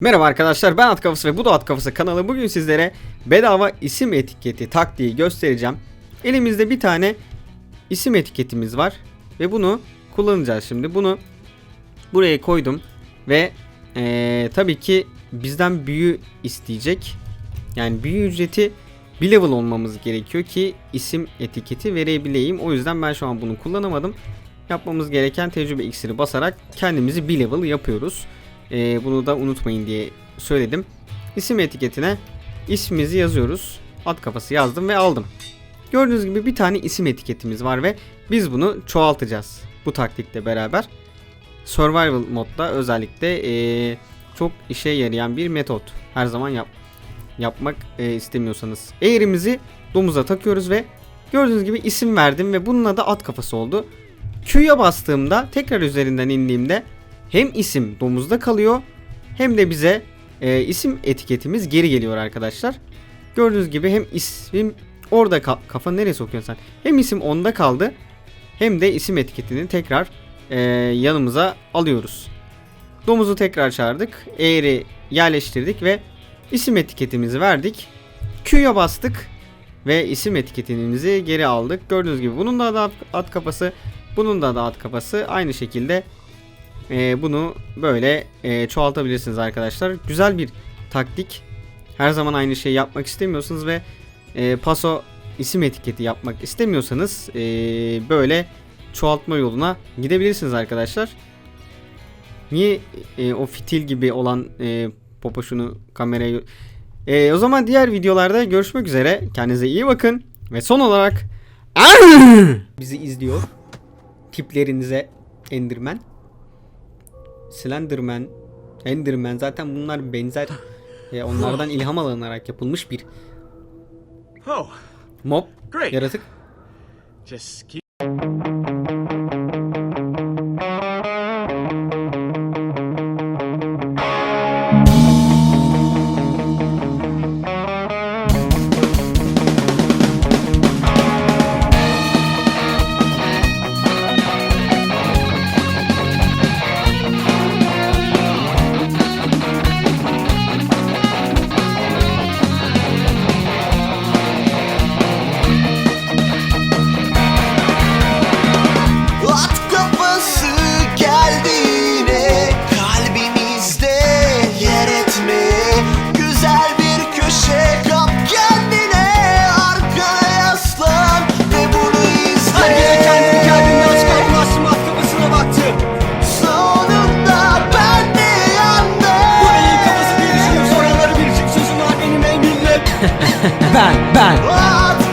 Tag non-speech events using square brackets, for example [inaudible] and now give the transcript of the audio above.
Merhaba arkadaşlar ben At Kafası ve bu da At Kafası kanalı. Bugün sizlere bedava isim etiketi taktiği göstereceğim. Elimizde bir tane isim etiketimiz var ve bunu kullanacağız şimdi. Bunu buraya koydum ve eee, tabii ki bizden büyü isteyecek. Yani büyü ücreti bir level olmamız gerekiyor ki isim etiketi verebileyim. O yüzden ben şu an bunu kullanamadım. Yapmamız gereken tecrübe iksiri basarak kendimizi bir level yapıyoruz. Ee, bunu da unutmayın diye söyledim. İsim etiketine ismimizi yazıyoruz. At kafası yazdım ve aldım. Gördüğünüz gibi bir tane isim etiketimiz var ve biz bunu çoğaltacağız. Bu taktikle beraber. Survival modda özellikle ee, çok işe yarayan bir metot. Her zaman yap yapmak ee, istemiyorsanız. Eğrimizi domuza takıyoruz ve gördüğünüz gibi isim verdim ve bunun adı at kafası oldu. Q'ya bastığımda tekrar üzerinden indiğimde hem isim domuzda kalıyor hem de bize e, isim etiketimiz geri geliyor arkadaşlar. Gördüğünüz gibi hem isim orada ka- kafa nereye sokuyorsun sen? Hem isim onda kaldı hem de isim etiketini tekrar e, yanımıza alıyoruz. Domuzu tekrar çağırdık. Eğri yerleştirdik ve isim etiketimizi verdik. Q'ya bastık ve isim etiketimizi geri aldık. Gördüğünüz gibi bunun da at- at kafası, bunun da at kafası. Aynı şekilde e, bunu böyle e, çoğaltabilirsiniz arkadaşlar. Güzel bir taktik. Her zaman aynı şeyi yapmak istemiyorsunuz ve e, paso isim etiketi yapmak istemiyorsanız e, böyle çoğaltma yoluna gidebilirsiniz arkadaşlar. Niye e, o fitil gibi olan e, popoşunu kameraya... E, o zaman diğer videolarda görüşmek üzere. Kendinize iyi bakın. Ve son olarak... Bizi izliyor. Tiplerinize Enderman. Slenderman, Enderman zaten bunlar benzer [laughs] e, onlardan ilham alınarak yapılmış bir Oh, mob Great. yaratık. just keep. Neyin kafası